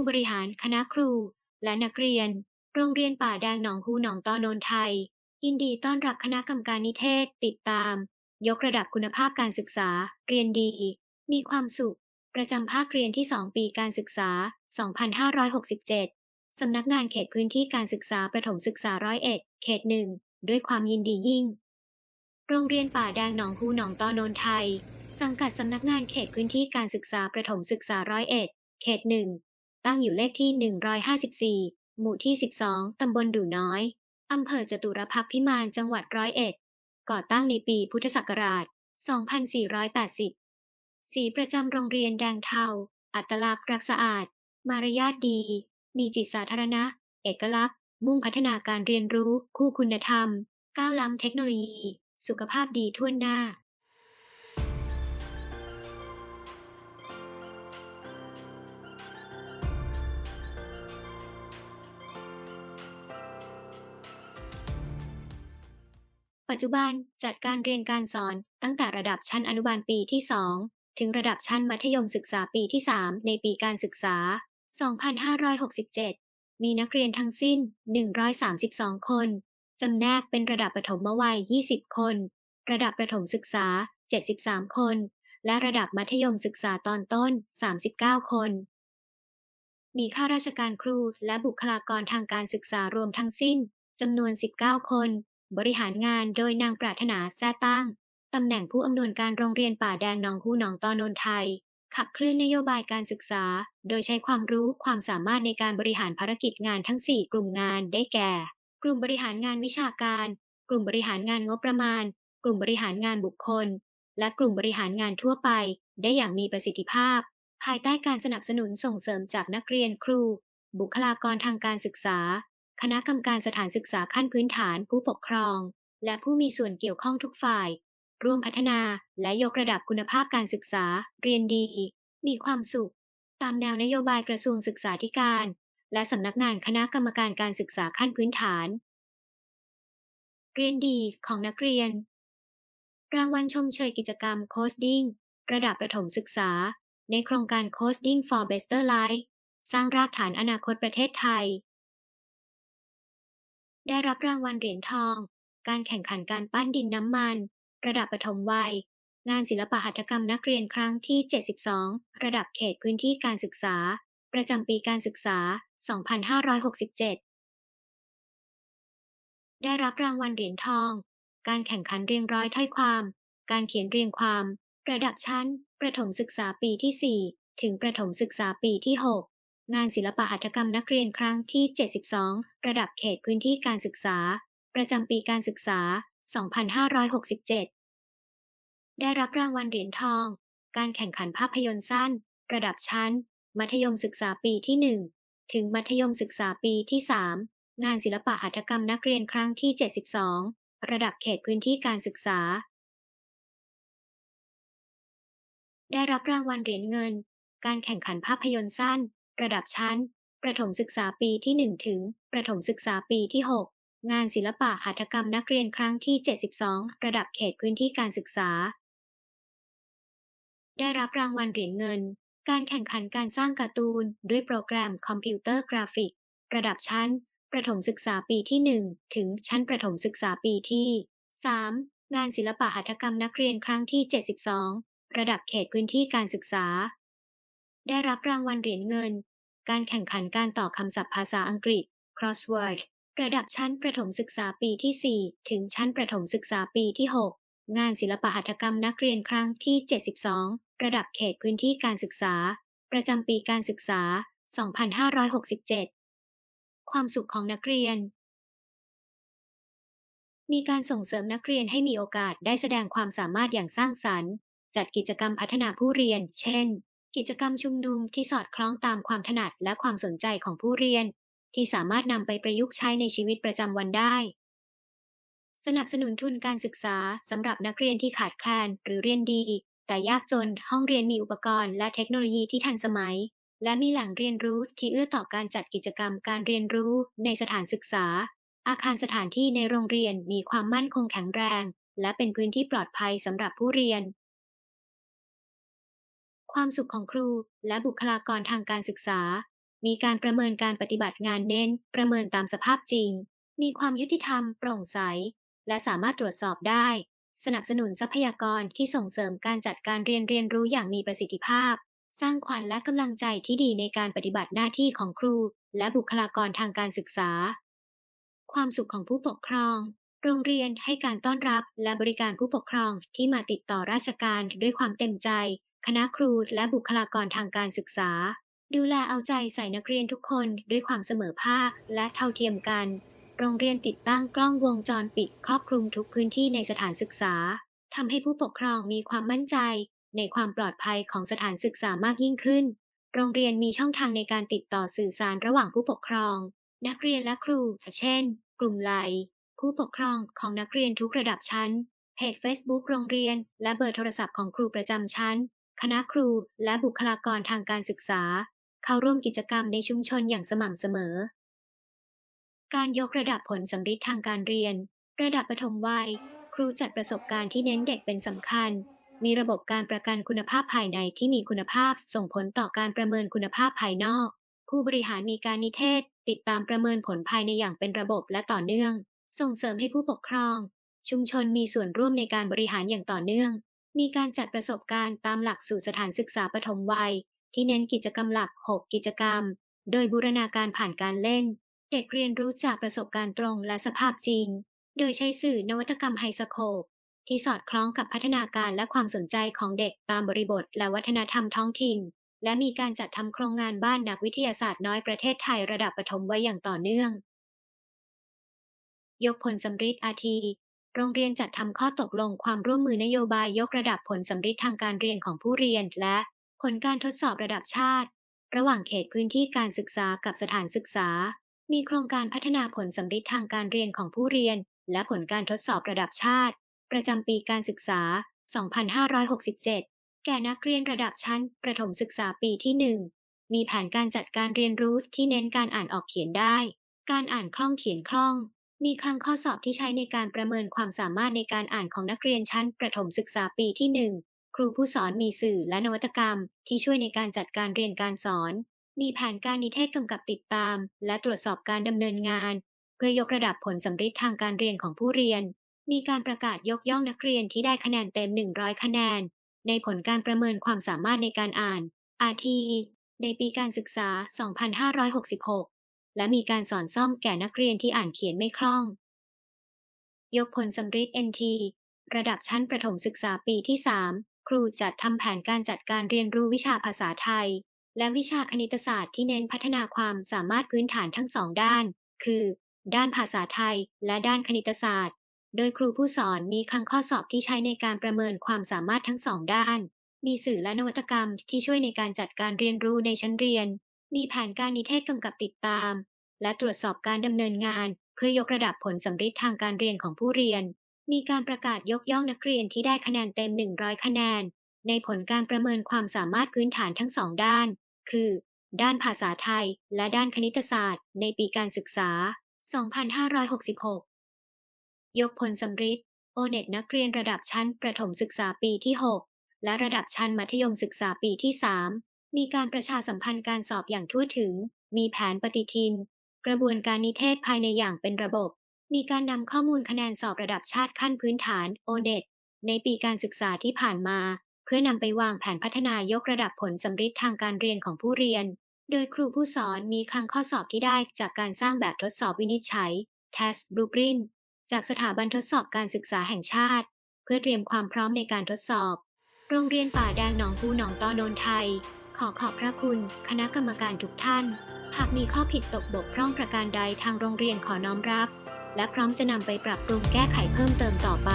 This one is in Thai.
ผู้บริหารคณะครู และนักเรียน โรงเรียนป่าแดงหนองฮูหนองตอโนนไทย ยินดีต้อนรับคณะกรรมการนิเทศ ติดตาม ยกระดับคุณภาพการศึกษา เรียนดี มีความสุข ประจำภาคเรียนที่ 2 ปีการศึกษา 2567 สำนักงานเขตพื้นที่การศึกษาประถมศึกษาร้อยเอ็ดเขตหนึ่งด้วยความยินดียิ่ง โรงเรียนป่าแดงหนองฮูหนองตอโนนไทย สังกัดสำนักงานเขตพื้นที่การศึกษาประถมศึกษาร้อยเอ็ดเขตหนึ่ง ตั้งอยู่เลขที่ 154 หมู่ที่ 12 ตำบลดูน้อย อำเภอจตุรพักษ์พิมานจังหวัดร้อยเอ็ด ก่อตั้งในปีพุทธศักราช 2480 สีประจำโรงเรียนแดงเทา อัตลักษณ์รักสะอาด มารยาทดี มีจิตสาธารณะ เอกลักษณ์ มุ่งพัฒนาการเรียนรู้ คู่คุณธรรม ก้าวล้ำเทคโนโลยี สุขภาพดีทั่วหน้า ปัจจุบันจัดการเรียนการสอนตั้งแต่ระดับชั้นอนุบาลปีที่ 2 ถึงระดับชั้นมัธยมศึกษาปีที่ 3 ในปีการศึกษา 2567 มีนักเรียนทั้งสิ้น 132 คน จำแนกเป็นระดับประถมวัย 20 คน ระดับประถมศึกษา 73 คน และระดับมัธยมศึกษาตอนต้น 39 คน มีข้าราชการครูและบุคลากรทางการศึกษารวมทั้งสิ้นจำนวน 19 คน บริหารงานโดยนางปรารถนาแซ่ตั้ง ตำแหน่งผู้อำนวยการโรงเรียนป่าแดงหนองฮูหนองตอนนไทย ขับเคลื่อนนโยบายการศึกษา โดยใช้ความรู้ความสามารถในการบริหารภารกิจงานทั้ง 4 กลุ่มงานได้แก่ กลุ่มบริหารงานวิชาการ กลุ่มบริหารงานงบประมาณ กลุ่มบริหารงานบุคคล และกลุ่มบริหารงานทั่วไป ได้อย่างมีประสิทธิภาพ ภายใต้การสนับสนุนส่งเสริมจากนักเรียนครู บุคลากรทางการศึกษา คณะกรรมการสถานศึกษาขั้นพื้นฐานผู้ปกครอง และผู้มีส่วนเกี่ยวข้องทุกฝ่าย ร่วมพัฒนาและยกระดับคุณภาพการศึกษา เรียนดี มีความสุข ตามแนวนโยบายกระทรวงศึกษาธิการ และสำนักงานคณะกรรมการการศึกษาขั้นพื้นฐาน เรียนดีของนักเรียน รางวัลชมเชยกิจกรรมโคสดิ้งระดับประถมศึกษา ในโครงการ Coding for Better Life สร้างรากฐานอนาคตประเทศไทย ได้รับรางวัลเหรียญทอง การแข่งขันการปั้นดินน้ำมัน ระดับประถมวัย งานศิลปหัตถกรรมนักเรียนครั้งที่ 72 ระดับเขตพื้นที่การศึกษา ประจำปีการศึกษา 2567 ได้รับรางวัลเหรียญทอง การแข่งขันเรียงร้อยถ้อยความ การเขียนเรียงความ ระดับชั้น ประถมศึกษาปีที่ 4 ถึงประถมศึกษาปีที่ 6 งานศิลปะหัตถกรรมนักเรียนครั้งที่ 72 ระดับเขตพื้นที่การศึกษา ประจำปีการศึกษา 2567 ได้รับรางวัลเหรียญทอง การแข่งขันภาพยนตร์สั้น ระดับชั้น มัธยมศึกษาปีที่ 1 ถึงมัธยมศึกษาปีที่ 3 งานศิลปะหัตถกรรมนักเรียนครั้งที่ 72 ระดับเขตพื้นที่การศึกษา ได้รับรางวัลเหรียญเงินการแข่งขันภาพยนตร์สั้น ระดับชั้น ประถมศึกษาปีที่ 1 ถึง ประถมศึกษาปีที่ 6 งานศิลปะหัตถกรรมนักเรียนครั้งที่ 72 ระดับเขตพื้นที่การศึกษา ได้รับรางวัลเหรียญเงิน การแข่งขันการสร้างการ์ตูน ด้วยโปรแกรมคอมพิวเตอร์กราฟิก ระดับชั้น ประถมศึกษาปีที่ 1 ถึงชั้นประถมศึกษาปีที่ 3 งานศิลปะหัตถกรรมนักเรียนครั้งที่ 72 ระดับเขตพื้นที่การศึกษา ได้รับรางวัลเหรียญเงิน การแข่งขันการต่อคำศัพท์ภาษาอังกฤษ crossword ระดับชั้นประถมศึกษาปีที่ 4 ถึงชั้นประถมศึกษาปีที่ 6 งานศิลปหัตถกรรมนักเรียนครั้งที่ 72 ระดับเขตพื้นที่การศึกษา ประจำปีการศึกษา 2567 ความสุขของนักเรียน มีการส่งเสริมนักเรียนให้มีโอกาสได้แสดงความสามารถอย่างสร้างสรรค์ จัดกิจกรรมพัฒนาผู้เรียน เช่น กิจกรรมชุมนุมที่สอดคล้องตามความถนัดและความสนใจของผู้เรียน ที่สามารถนำไปประยุกต์ใช้ในชีวิตประจำวันได้ สนับสนุนทุนการศึกษาสำหรับนักเรียนที่ขาดแคลนหรือเรียนดี แต่ยากจนห้องเรียนมีอุปกรณ์และเทคโนโลยีที่ทันสมัย และมีแหล่งเรียนรู้ที่เอื้อต่อการจัดกิจกรรมการเรียนรู้ในสถานศึกษา อาคารสถานที่ในโรงเรียนมีความมั่นคงแข็งแรง และเป็นพื้นที่ปลอดภัยสำหรับผู้เรียน ความสุขของครูและบุคลากรทางการศึกษา มีการประเมินการปฏิบัติงานเน้น ประเมินตามสภาพจริง มีความยุติธรรม โปร่งใส และสามารถตรวจสอบได้ สนับสนุนทรัพยากรที่ส่งเสริมการจัดการเรียนเรียนรู้อย่างมีประสิทธิภาพ สร้างขวัญและกำลังใจที่ดีในการปฏิบัติหน้าที่ของครู และบุคลากรทางการศึกษา ความสุขของผู้ปกครองโรงเรียนให้การต้อนรับและบริการผู้ปกครองที่มาติดต่อราชการด้วยความเต็มใจ คณะครูและบุคลากรทางการศึกษา ดูแลเอาใจใส่นักเรียนทุกคนด้วยความเสมอภาคและเท่าเทียมกัน โรงเรียนติดตั้งกล้องวงจรปิดครอบคลุมทุกพื้นที่ในสถานศึกษาทำให้ผู้ปกครองมีความมั่นใจ ในความปลอดภัยของสถานศึกษามากยิ่งขึ้น โรงเรียนมีช่องทางในการติดต่อสื่อสารระหว่างผู้ปกครอง นักเรียนและครู เช่น กลุ่มไลน์ผู้ปกครองของนักเรียนทุกระดับชั้น เพจ Facebook โรงเรียน และเบอร์โทรศัพท์ของครูประจำชั้น คณะครูและบุคลากรทางการศึกษา เข้าร่วมกิจกรรมในชุมชนอย่างสม่ำเสมอ การยกระดับผลสำฤทธิ์ทางการเรียน ระดับประถมวัย ครูจัดประสบการณ์ที่เน้นเด็กเป็นสำคัญ มีระบบการประกันคุณภาพภายในที่มีคุณภาพส่งผลต่อการประเมินคุณภาพภายนอก ผู้บริหารมีการนิเทศ ติดตามประเมินผลภายในอย่างเป็นระบบและต่อเนื่อง ส่งเสริมให้ผู้ปกครอง ชุมชนมีส่วนร่วมในการบริหารอย่างต่อเนื่อง มีการจัดประสบการณ์ตามหลักสูตรสถานศึกษาปฐมวัย ที่เน้นกิจกรรมหลัก 6 กิจกรรม โดยบูรณาการผ่านการเล่น เด็กเรียนรู้จากประสบการณ์ตรงและสภาพจริง โดยใช้สื่อนวัตกรรมไฮสโคปที่สอดคล้องกับพัฒนาการและความสนใจของเด็กตามบริบทและวัฒนธรรมท้องถิ่น และมีการจัดทำโครงงานบ้านนักวิทยาศาสตร์น้อยประเทศไทยระดับประถมไว้อย่างต่อเนื่อง ยกผลสำฤทธิ์อาที โรงเรียนจัดทำข้อตกลงความร่วมมือนโยบายยกระดับผลสำฤทธิ์ทางการเรียนของผู้เรียน และผลการทดสอบระดับชาติ ระหว่างเขตพื้นที่การศึกษากับสถานศึกษา มีโครงการพัฒนาผลสำฤทธิ์ทางการเรียนของผู้เรียน และผลการทดสอบระดับชาติ ประจำปีการศึกษา 2567 แก่นักเรียนระดับชั้น ประถมศึกษาปีที่ 1 มีแผนการจัดการเรียนรู้ที่เน้นการอ่านออกเขียนได้ การอ่านคล่องเขียนคล่อง มีคลังข้อสอบที่ใช้ในการประเมินความสามารถในการอ่านของนักเรียนชั้นประถมศึกษาปีที่ 1 ครูผู้สอนมีสื่อและนวัตกรรม ที่ช่วยในการจัดการเรียนการสอน มีแผนการนิเทศกำกับติดตาม และตรวจสอบการดำเนินงาน เพื่อยกระดับผลสำฤทธิ์ทางการเรียนของผู้เรียน มีการประกาศยกย่องนักเรียนที่ได้คะแนนเต็ม 100 คะแนน ในผลการประเมินความสามารถในการอ่าน RT ในปีการศึกษา 2566 และมีการสอนซ่อมแก่นักเรียนที่อ่านเขียนไม่คล่อง ยกผลสำฤทธิ์ NT ระดับชั้นประถมศึกษาปีที่ 3 ครูจัดทำแผนการจัดการเรียนรู้วิชาภาษาไทย และวิชาคณิตศาสตร์ที่เน้นพัฒนาความสามารถพื้นฐานทั้งสองด้าน คือ ด้านภาษาไทย และด้านคณิตศาสตร์ โดยครูผู้สอนมีคลังข้อสอบที่ใช้ในการประเมินความสามารถทั้งสองด้าน มีสื่อและนวัตกรรมที่ช่วยในการจัดการเรียนรู้ในชั้นเรียน มีแผนการนิเทศกำกับติดตาม และตรวจสอบการดำเนินงาน เพื่อยกระดับผลสำฤทธิ์ทางการเรียนของผู้เรียน มีการประกาศยกย่องนักเรียนที่ได้คะแนนเต็ม 100 คะแนน ในผลการประเมินความสามารถพื้นฐานทั้งสองด้าน คือ ด้านภาษาไทย และด้านคณิตศาสตร์ ในปีการศึกษา 2566 ยกผลสำฤทธิ์โอเน็ตนักเรียนระดับชั้นประถมศึกษาปีที่ 6 และระดับชั้นมัธยมศึกษาปีที่ 3 มีการประชาสัมพันธ์การสอบอย่างทั่วถึง มีแผนปฏิทิน กระบวนการนิเทศภายในอย่างเป็นระบบ มีการนำข้อมูลคะแนนสอบระดับชาติขั้นพื้นฐานโอเน็ตในปีการศึกษาที่ผ่านมา เพื่อนำไปวางแผนพัฒนายกระดับผลสำฤทธิ์ทางการเรียนของผู้เรียน โดยครูผู้สอนมีคลังข้อสอบที่ได้จากการสร้างแบบทดสอบวินิจฉัย Test Blueprint จากสถาบันทดสอบการศึกษาแห่งชาติ เพื่อเตรียมความพร้อมในการทดสอบ โรงเรียนป่าแดงหนองคูหนองตอโนนไทย ขอขอบพระคุณ คณะกรรมการทุกท่าน หากมีข้อผิดตกบกพร่องประการใดทางโรงเรียนขอน้อมรับ และพร้อมจะนำไปปรับปรุงแก้ไขเพิ่มเติมต่อไป